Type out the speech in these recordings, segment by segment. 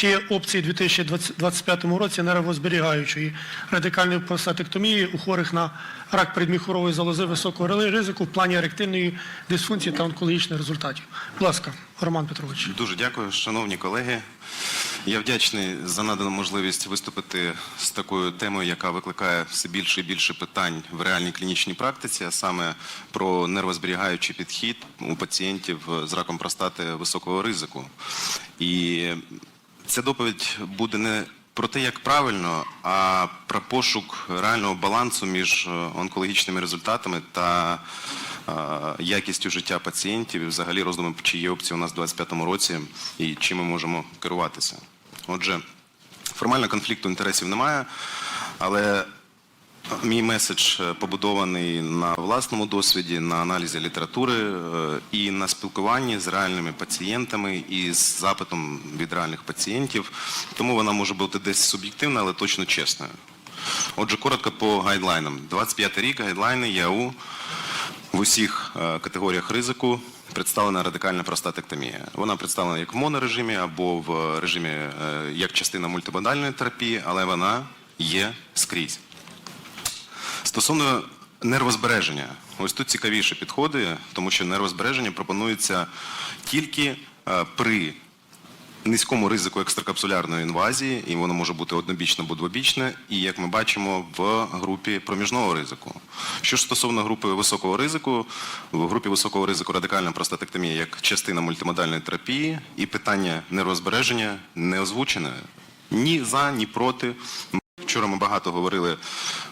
Чи є опції у 2025 році нервозберігаючої радикальної простатектомії у хворих на рак передміхорової залози високого ризику в плані еректильної дисфункції та онкологічних результатів? Будь ласка, Роман Петрович. Дуже дякую, шановні колеги. Я вдячний за надану можливість виступити з такою темою, яка викликає все більше і більше питань в реальній клінічній практиці, а саме про нервозберігаючий підхід у пацієнтів з раком простати високого ризику. І ця доповідь буде не про те, як правильно, а про пошук реального балансу між е, онкологічними результатами та е, якістю життя пацієнтів і взагалі роздуми, чи є опції у нас у 2025 році і чим ми можемо керуватися. Отже, формально конфлікту інтересів немає, але Мій меседж е, побудований на власному досвіді, на аналізі літератури е, і на спілкуванні з реальними пацієнтами і з запитом від реальних пацієнтів. Тому вона може бути десь суб'єктивна, але точно чесною. Отже, коротко по гайдлайнам. 25 рік гайдлайни ЯУ в усіх е, категоріях ризику представлена радикальна простатектомія. Вона представлена як в монорежимі або в режимі як частина мультимодальної терапії, але вона є скрізь. Стосовно нервозбереження, ось тут цікавіше підходи, тому що нервозбереження пропонується тільки е, при низькому ризику екстракапсулярної інвазії, і воно може бути однобічне або двобічне, і як ми бачимо в групі проміжного ризику. Що ж стосовно групи високого ризику, в групі високого ризику радикальна простатектомія як частина мультимодальної терапії, і питання нервозбереження не озвучене ні за, ні проти. Вчора ми багато говорили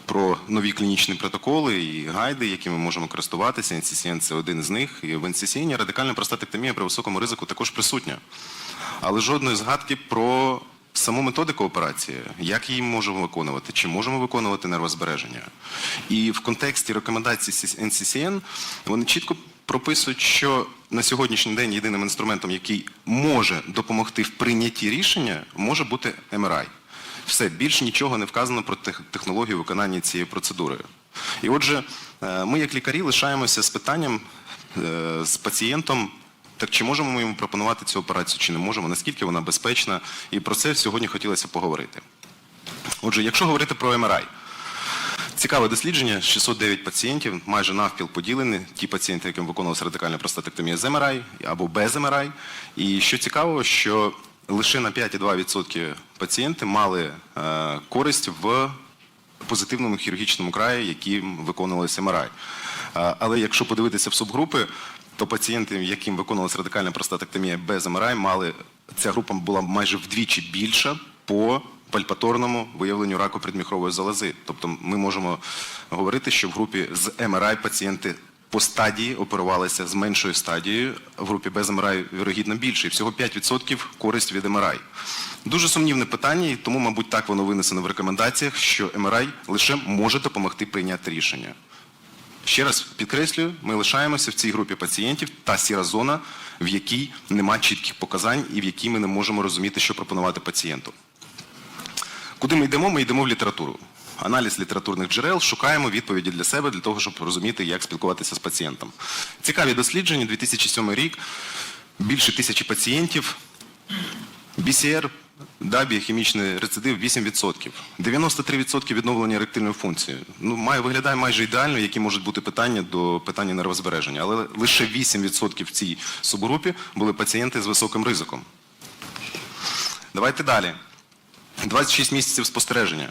про нові клінічні протоколи і гайди, якими ми можемо користуватися. NCCN – це один з них. І в NCCN радикальна простатектомія при високому ризику також присутня. Але жодної згадки про саму методику операції, як її можемо виконувати, чи можемо виконувати нервозбереження. І в контексті рекомендацій NCCN вони чітко прописують, що на сьогоднішній день єдиним інструментом, який може допомогти в прийнятті рішення, може бути МРАЙ. Все, більш нічого не вказано про технологію виконання цієї процедури. І отже, е, ми як лікарі лишаємося з питанням е, з пацієнтом, так чи можемо ми йому пропонувати цю операцію, чи не можемо, наскільки вона безпечна, і про це сьогодні хотілося поговорити. Отже, якщо говорити про МРАЙ, Цікаве дослідження, 609 пацієнтів, майже навпіл поділені, ті пацієнти, яким виконувалася радикальна простатектомія з МРАЙ або без МРАЙ. І що цікаво, що лише на 5,2% пацієнти мали е, користь в позитивному хірургічному краї, яким виконувалися МРАЙ. Е, Але якщо подивитися в субгрупи, то пацієнти, яким виконувалася радикальна простатектомія без МРАЙ, мали ця група була майже вдвічі більша по пальпаторному виявленню раку предміхрової залози. Тобто ми можемо говорити, що в групі з МРАЙ пацієнти по стадії оперувалися з меншою стадією, в групі без МРАЙ, вірогідно, більше. І всього 5% користь від МРАЙ. Дуже сумнівне питання, і тому, мабуть, так воно винесено в рекомендаціях, що МРАЙ лише може допомогти прийняти рішення. Ще раз підкреслюю, ми лишаємося в цій групі пацієнтів та сіра зона, в якій нема чітких показань і в якій ми не можемо розуміти, що пропонувати пацієнту. Куди ми йдемо? Ми йдемо в літературу. Аналіз літературних джерел, шукаємо відповіді для себе, для того, щоб розуміти, як спілкуватися з пацієнтом. Цікаві дослідження, 2007 рік, більше тисячі пацієнтів, BCR, да, біохімічний рецидив 8%. 93% відновлення еректильної функції. Ну, має, виглядає майже ідеально, які можуть бути питання до питання нервозбереження. Але лише 8% в цій субгрупі були пацієнти з високим ризиком. Давайте далі. 26 місяців спостереження.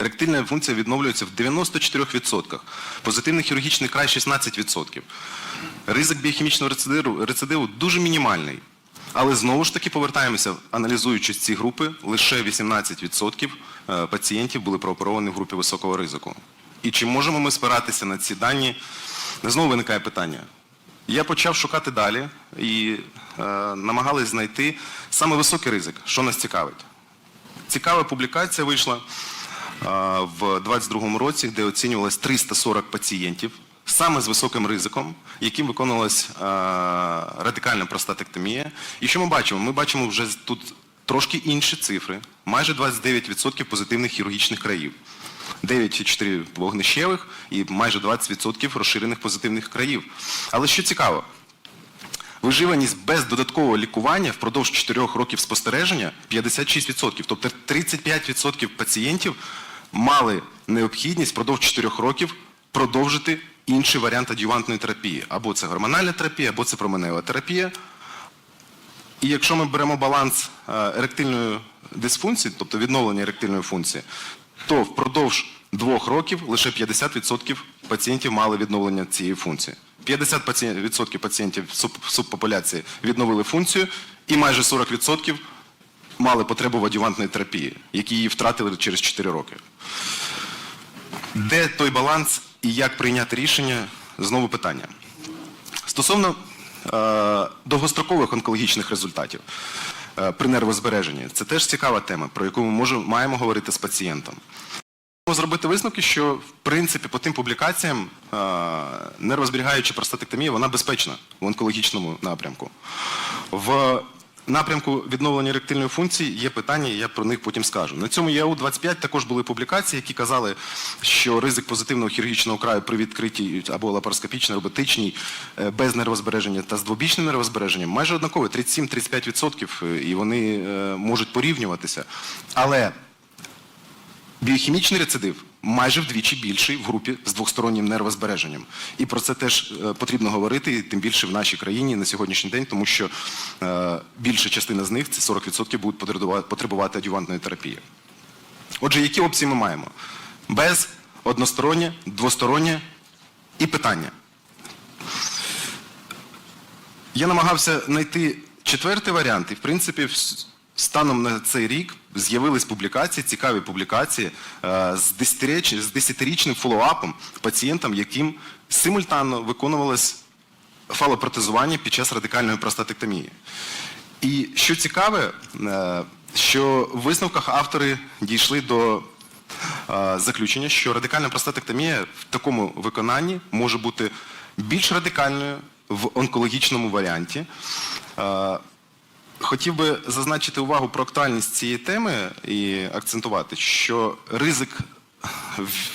Еректильна функція відновлюється в 94%. Позитивний хірургічний край 16%. Ризик біохімічного рецидиву, рецидиву дуже мінімальний. Але знову ж таки повертаємося, аналізуючи ці групи, лише 18% е, пацієнтів були прооперовані в групі високого ризику. І чи можемо ми спиратися на ці дані? Знову виникає питання. Я почав шукати далі і е, намагались знайти саме високий ризик, що нас цікавить. Цікава публікація вийшла в 2022 році, де оцінювалось 340 пацієнтів саме з високим ризиком, яким виконувалась радикальна простатектомія. І що ми бачимо? Ми бачимо вже тут трошки інші цифри, майже 29% позитивних хірургічних країв. 9,4 вогнищевих і майже 20% розширених позитивних країв. Але що цікаво, Виживаність без додаткового лікування впродовж 4 років спостереження 56%. Тобто 35% пацієнтів мали необхідність впродовж 4 років продовжити інший варіант адювантної терапії. Або це гормональна терапія, або це променева терапія. І якщо ми беремо баланс е, еректильної дисфункції, тобто відновлення еректильної функції, то впродовж двох років лише 50% пацієнтів мали відновлення цієї функції. 50% пацієнтів субпопуляції відновили функцію, і майже 40% мали потребу в адювантної терапії, які її втратили через 4 роки. Де той баланс і як прийняти рішення? Знову питання. Стосовно е, довгострокових онкологічних результатів е, при нервозбереженні, це теж цікава тема, про яку ми можемо, маємо говорити з пацієнтом. Можемо зробити висновки, що в принципі по тим публікаціям е, нервозберігаюча простатектомія вона безпечна в онкологічному напрямку. В напрямку відновлення еректильної функції є питання, і я про них потім скажу. На цьому ЄАУ-25 також були публікації, які казали, що ризик позитивного хірургічного краю при відкритій або лапароскопічній, роботичній, е, без нервозбереження та з двобічним нервозбереженням майже однакові, 37-35%, е, і вони можуть порівнюватися. Але Біохімічний рецидив майже вдвічі більший в групі з двостороннім нервозбереженням. І про це теж е, потрібно говорити, тим більше в нашій країні на сьогоднішній день, тому що е, більша частина з них, це 40%, будуть потребувати- адювантної терапії. Отже, які опції ми маємо? Без, одностороннє, двостороннє і питання. Я намагався знайти четвертий варіант, і в принципі, станом на цей рік з'явились публікації, цікаві публікації е, з 10-річ- з 10-річним фоллоуапом пацієнтам, яким симультанно виконувалось фалопротезування під час радикальної простатектомії. І що цікаве, е, що в висновках автори дійшли до е, заключення, що радикальна простатектомія в такому виконанні може бути більш радикальною в онкологічному варіанті. Хотів би зазначити увагу про актуальність цієї теми і акцентувати, що ризик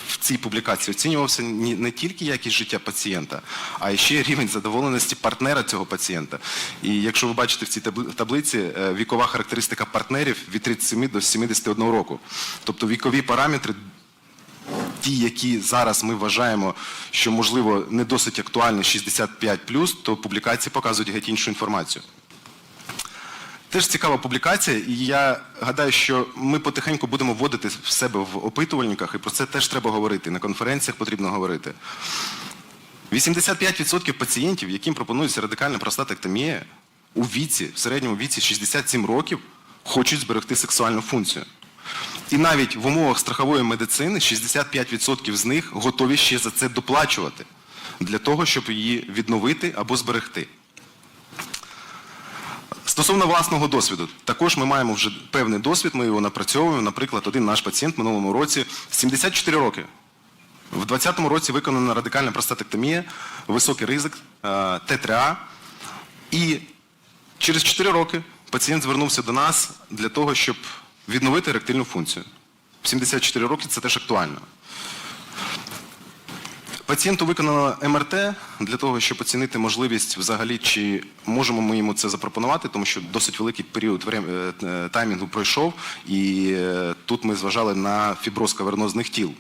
в цій публікації оцінювався не тільки якість життя пацієнта, а й ще рівень задоволеності партнера цього пацієнта. І якщо ви бачите в цій таблиці, е, вікова характеристика партнерів від 37 до 71 року. Тобто вікові параметри ті, які зараз ми вважаємо, що можливо не досить актуальні 65+, то публікації показують геть іншу інформацію. Теж цікава публікація, і я гадаю, що ми потихеньку будемо вводити в себе в опитувальниках, і про це теж треба говорити. На конференціях потрібно говорити. 85% пацієнтів, яким пропонується радикальна простатектомія, у віці, в середньому віці 67 років, хочуть зберегти сексуальну функцію. І навіть в умовах страхової медицини 65% з них готові ще за це доплачувати для того, щоб її відновити або зберегти. Стосовно власного досвіду, також ми маємо вже певний досвід, ми його напрацьовуємо. Наприклад, один наш пацієнт в минулому році 74 роки. В 2020 році виконана радикальна простатектомія, високий ризик, е, Т3А. І через 4 роки пацієнт звернувся до нас для того, щоб відновити еректильну функцію. В 74 роки це теж актуально. Пацієнту виконано МРТ для того, щоб оцінити можливість взагалі, чи можемо ми йому це запропонувати, тому що досить великий період е, е, таймінгу пройшов, і е, тут ми зважали на фіброз кавернозних тіл.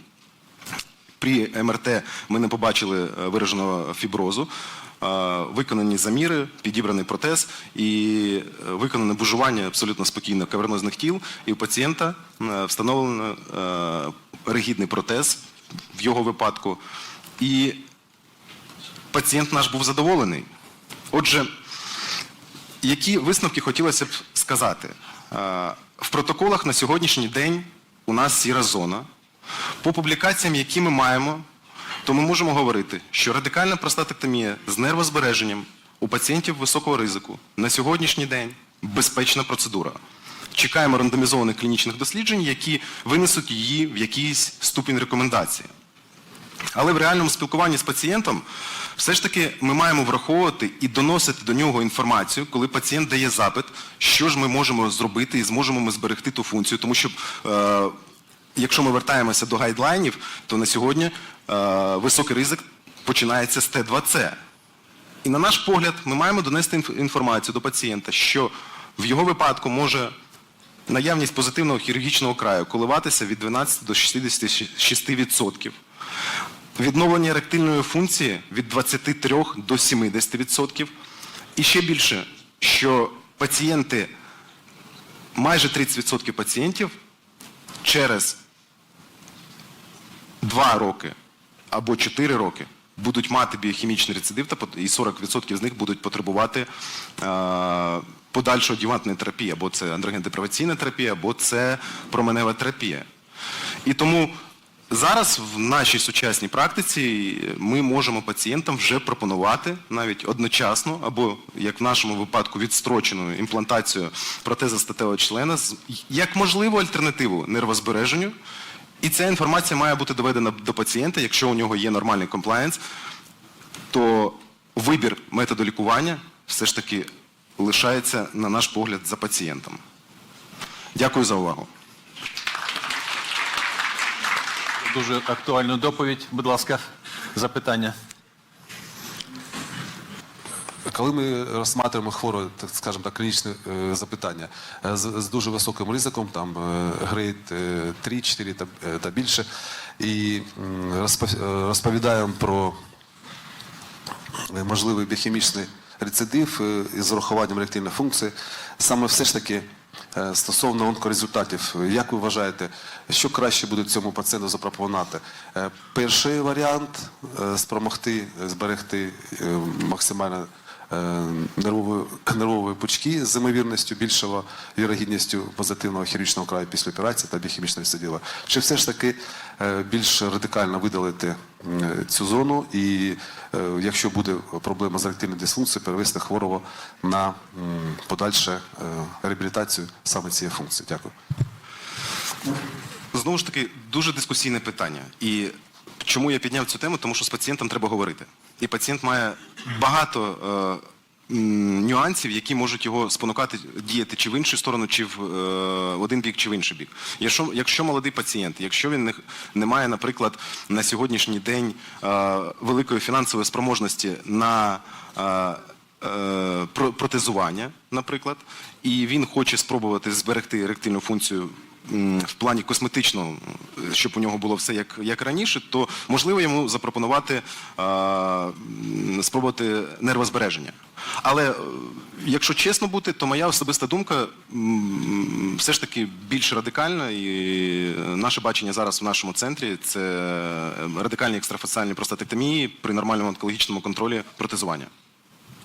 При МРТ ми не побачили вираженого фіброзу, виконані заміри, підібраний протез і виконане бужування абсолютно спокійно кавернозних тіл. І у пацієнта встановлено ригідний протез в його випадку. І пацієнт наш був задоволений. Отже, які висновки хотілося б сказати? Е, В протоколах на сьогоднішній день у нас сіра зона. По публікаціям, які ми маємо, то ми можемо говорити, що радикальна простатектомія з нервозбереженням у пацієнтів високого ризику на сьогоднішній день безпечна процедура. Чекаємо рандомізованих клінічних досліджень, які винесуть її в якийсь ступінь рекомендації. Але в реальному спілкуванні з пацієнтом все ж таки ми маємо враховувати і доносити до нього інформацію, коли пацієнт дає запит, що ж ми можемо зробити і зможемо ми зберегти ту функцію. Тому що, е, якщо ми вертаємося до гайдлайнів, то на сьогодні е, високий ризик починається з Т2С. І на наш погляд, ми маємо донести інформацію до пацієнта, що в його випадку може наявність позитивного хірургічного краю коливатися від 12 до 66%. Відновлення еректильної функції від 23 до 70%. І ще більше, що пацієнти, майже 30% пацієнтів через 2 роки або 4 роки будуть мати біохімічний рецидив, і 40% з них будуть потребувати е, подальшої адювантної терапії, або це андрогендеприваційна терапія, або це променева терапія. І тому зараз в нашій сучасній практиці ми можемо пацієнтам вже пропонувати навіть одночасно, або як в нашому випадку відстрочену імплантацію протеза статевого члена як можливу альтернативу нервозбереженню. І ця інформація має бути доведена до пацієнта, якщо у нього є нормальний комплаєнс, то вибір методу лікування все ж таки лишається, на наш погляд, за пацієнтом. Дякую за увагу. Дуже актуальну доповідь. Будь ласка, запитання. Коли ми розсматриваємо хворе, так скажімо так, клінічне е, запитання е, з, з дуже високим ризиком, там е, грейд е, 3, 4 та, е, та більше, і е, розповідаємо про е, можливий біохімічний рецидив е, із урахуванням реактивної функції, саме все ж таки е, стосовно онкорезультатів, е, як ви вважаєте, що краще буде цьому пацієнту запропонувати? Е, Перший варіант е, спромогти е, зберегти е, максимально е, нервової, нервової пучки з ймовірністю більшого вірогідністю позитивного хірургічного краю після операції та біохімічного рецидива. Чи все ж таки е, більш радикально видалити цю зону і е, якщо буде проблема з еректильною дисфункцією, перевести хворого на подальше е, реабілітацію саме цієї функції? Дякую. Знову ж таки, дуже дискусійне питання. І чому я підняв цю тему? Тому що з пацієнтом треба говорити. І пацієнт має багато е, нюансів, які можуть його спонукати діяти чи в іншу сторону, чи в, е, один бік, чи в інший бік. Якщо, якщо молодий пацієнт, якщо він не, не має, наприклад, на сьогоднішній день е, великої фінансової спроможності на е, е, протезування, наприклад, і він хоче спробувати зберегти еректильну функцію в плані косметичного, щоб у нього було все як, як раніше, то можливо йому запропонувати е, спробувати нервозбереження. Але е, якщо чесно бути, то моя особиста думка все ж таки більш радикальна, і наше бачення зараз в нашому центрі це радикальні екстрафасціальні простатектомії при нормальному онкологічному контролі протезування.